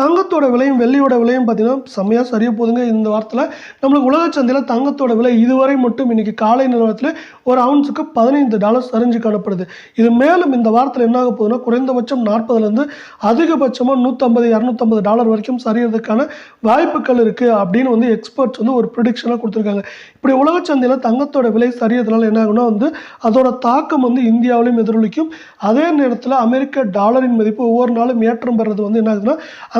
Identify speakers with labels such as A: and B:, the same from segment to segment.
A: தங்கத்தோட விலையும் வெள்ளியோட விலையும் பார்த்தீங்கன்னா செம்மையாக சரிய போகுதுங்க. இந்த வாரத்தில் நம்மளுக்கு உலக சந்தையில் தங்கத்தோட விலை இதுவரை மட்டும் இன்றைக்கி காலை நிலவரத்தில் ஒரு அவுன்ஸுக்கு பதினைந்து டாலர் சரிஞ்சு காணப்படுது. இது மேலும் இந்த வாரத்தில் என்ன ஆக போகுதுன்னா குறைந்தபட்சம் நாற்பதுலேருந்து அதிகபட்சமாக நூற்றம்பது இரநூத்தம்பது டாலர் வரைக்கும் சரியறதுக்கான வாய்ப்புகள் இருக்குது அப்படின்னு வந்து எக்ஸ்பர்ட்ஸ் வந்து ஒரு ப்ரிடிக்ஷனாக கொடுத்துருக்காங்க. இப்படி உலக சந்தையில் தங்கத்தோட விலை சரியறதுனால என்ன ஆகும்னா வந்து அதோட தாக்கம் வந்து இந்தியாவிலையும் எதிரொலிக்கும். அதே நேரத்தில் அமெரிக்க டாலரின் மதிப்பு ஒவ்வொரு நாளும் ஏற்றம் பெறது வந்து என்ன ஆகுதுன்னா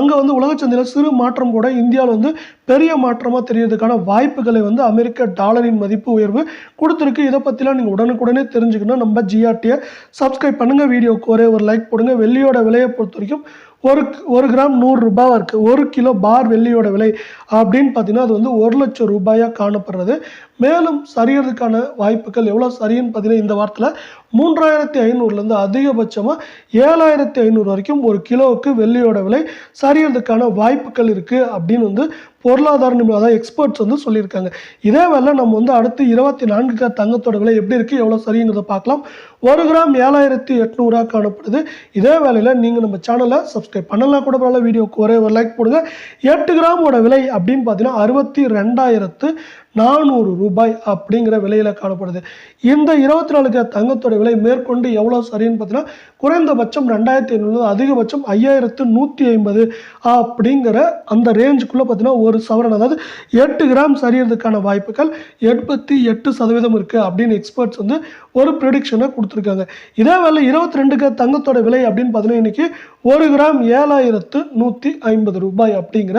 A: அங்கே வந்து உலக சந்தையில் சிறு மாற்றம் கூட இந்தியாவில் வந்து பெரிய மாற்றமாக தெரியறதுக்கான வாய்ப்புகளை வந்து அமெரிக்க டாலரின் மதிப்பு உயர்வு கொடுத்துருக்கு. இதை பற்றிலாம் நீங்கள் உடனுக்குடனே தெரிஞ்சுக்கணும். நம்ம ஜிஆர்டியை சப்ஸ்கிரைப் பண்ணுங்கள் வீடியோக்கு ஒரே ஒரு லைக் போடுங்க. வெள்ளியோட விலையை பொறுத்த வரைக்கும் ஒரு ஒரு கிராம் நூறுரூபாவாக இருக்குது ஒரு கிலோ பார் வெள்ளியோட விலை அப்படின்னு பார்த்தீங்கன்னா அது வந்து ஒரு லட்சம் ரூபாயாக காணப்படுறது. மேலும் சரியறதுக்கான வாய்ப்புகள் எவ்வளோ சரின்னு பார்த்தீங்கன்னா இந்த வாரத்தில் மூன்றாயிரத்தி ஐநூறுலேருந்து அதிகபட்சமாக ஏழாயிரத்தி ஐநூறு வரைக்கும் ஒரு கிலோவுக்கு வெள்ளியோட விலை சரியறதுக்கான வாய்ப்புகள் இருக்குது அப்படின்னு வந்து பொருளாதார நிபுணர் அதாவது எக்ஸ்பர்ட்ஸ் வந்து சொல்லியிருக்காங்க. இதே வேலை நம்ம வந்து அடுத்து இருபத்தி நான்கு கிராம் தங்கத்தோட விலை எப்படி இருக்குது எவ்வளோ சரிங்கிறத பார்க்கலாம். ஒரு கிராம் ஏழாயிரத்தி எட்நூறுரூவா காணப்படுது இதே வேலையில் நீங்கள் நம்ம சேனலை சப்ஸ்கிரைப் பண்ணலாம் கூட பரவாயில்ல வீடியோக்கு ஒரே ஒரு லைக் போடுங்க. எட்டு கிராமோட விலை அப்படின்னு பார்த்தீங்கன்னா அறுபத்தி ரெண்டாயிரத்து நானூறு ரூபாய் அப்படிங்கிற விலையில் காணப்படுது. இந்த இருபத்தி நாலு கிராம் தங்கத்தோட விலை மேற்கொண்டு எவ்வளோ சரின்னு பார்த்தீங்கன்னா குறைந்தபட்சம் ரெண்டாயிரத்தி ஐநூறு அதிகபட்சம் ஐயாயிரத்து நூற்றி ஐம்பது அப்படிங்கிற அந்த ரேஞ்சுக்குள்ளே பார்த்தீங்கன்னா ஒரு சவரன் அதாவது எட்டு கிராம் சரியறதுக்கான வாய்ப்புகள் எண்பத்தி எட்டு சதவீதம் இருக்குது அப்படின்னு எக்ஸ்பர்ட்ஸ் வந்து ஒரு ப்ரெடிக்ஷனை கொடுத்துருக்காங்க. இதே வேலை இருபத்தி ரெண்டு கிராம் தங்கத்தோட விலை அப்படின்னு பார்த்தீங்கன்னா இன்னைக்கு ஒரு கிராம் ஏழாயிரத்து நூற்றி ஐம்பது ரூபாய் அப்படிங்கிற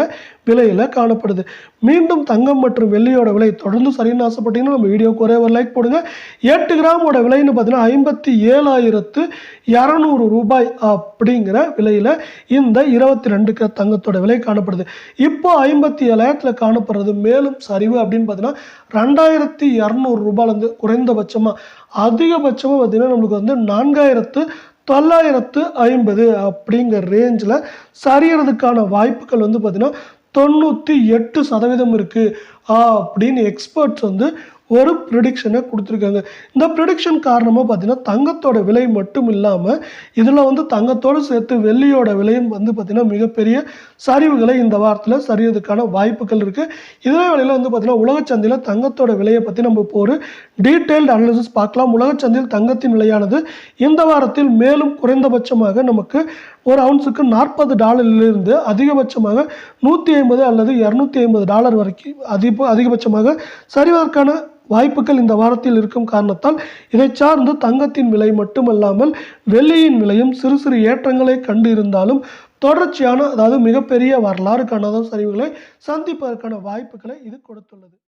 A: விலையில் காணப்படுது. மீண்டும் தங்கம் மற்றும் வெள்ளியோட விலை தொடர்ந்து சரின்னு ஆசைப்பட்டீங்கன்னா நம்ம வீடியோக்கு ஒரே ஒரு லைக் போடுங்க. எட்டு கிராமோட விலைன்னு பார்த்தீங்கன்னா ஐம்பத்தி ஏழாயிரத்து இரநூறு ரூபாய் அப்படிங்கிற விலையில் இந்த இருபத்தி ரெண்டு கிராம் தங்கத்தோட விலை காணப்படுது. இப்போ ஐம்பத்தி ஏழாயிரத்தில் காணப்படுறது மேலும் சரிவு அப்படின்னு பார்த்தீங்கன்னா ரெண்டாயிரத்தி இரநூறு ரூபாயிலேருந்து குறைந்தபட்சமாக அதிகபட்சமாக பார்த்தீங்கன்னா நம்மளுக்கு வந்து நான்காயிரத்து தொள்ளாயிரத்து ஐம்பது அப்படிங்கிற ரேஞ்சில் சரியறதுக்கான வாய்ப்புகள் வந்து பார்த்திங்கன்னா தொண்ணூற்றி எட்டு சதவீதம் இருக்குது அப்படின்னு எக்ஸ்பர்ட்ஸ் வந்து ஒரு ப்ரிடிக்ஷனை கொடுத்துருக்காங்க. இந்த ப்ரிடிக்ஷன் காரணமாக பார்த்தீங்கன்னா தங்கத்தோட விலை மட்டும் இல்லாமல் இதில் வந்து தங்கத்தோடு சேர்த்து வெள்ளியோட விலையும் வந்து பார்த்திங்கன்னா மிகப்பெரிய சரிவுகளை இந்த வாரத்தில் சரியதுக்கான வாய்ப்புகள் இருக்குது இதே வேலையில் வந்து பார்த்திங்கன்னா உலகச்சந்தையில் தங்கத்தோட விலையை பற்றி நம்ம இப்போ ஒரு டீட்டெயில்டு அனாலிசிஸ் பார்க்கலாம். உலகச்சந்தையில் தங்கத்தின் விலையானது இந்த வாரத்தில் மேலும் குறைந்தபட்சமாக நமக்கு ஒரு அவுன்ஸுக்கு நாற்பது டாலரிலிருந்து அதிகபட்சமாக நூற்றி ஐம்பது அல்லது இரநூத்தி ஐம்பது டாலர் வரைக்கும் அதிக அதிகபட்சமாக சரிவார்க்கான வாய்ப்புகள் இந்த வாரத்தில் இருக்கும் காரணத்தால் இதை சார்ந்து தங்கத்தின் விலை மட்டுமல்லாமல் வெள்ளியின் விலையும் சிறு சிறு ஏற்றங்களை கண்டு இருந்தாலும் தொடர்ச்சியான அதாவது மிகப்பெரிய வரலாறு காணாத சரிவுகளை சந்திப்பதற்கான வாய்ப்புகளை இது கொடுத்துள்ளது.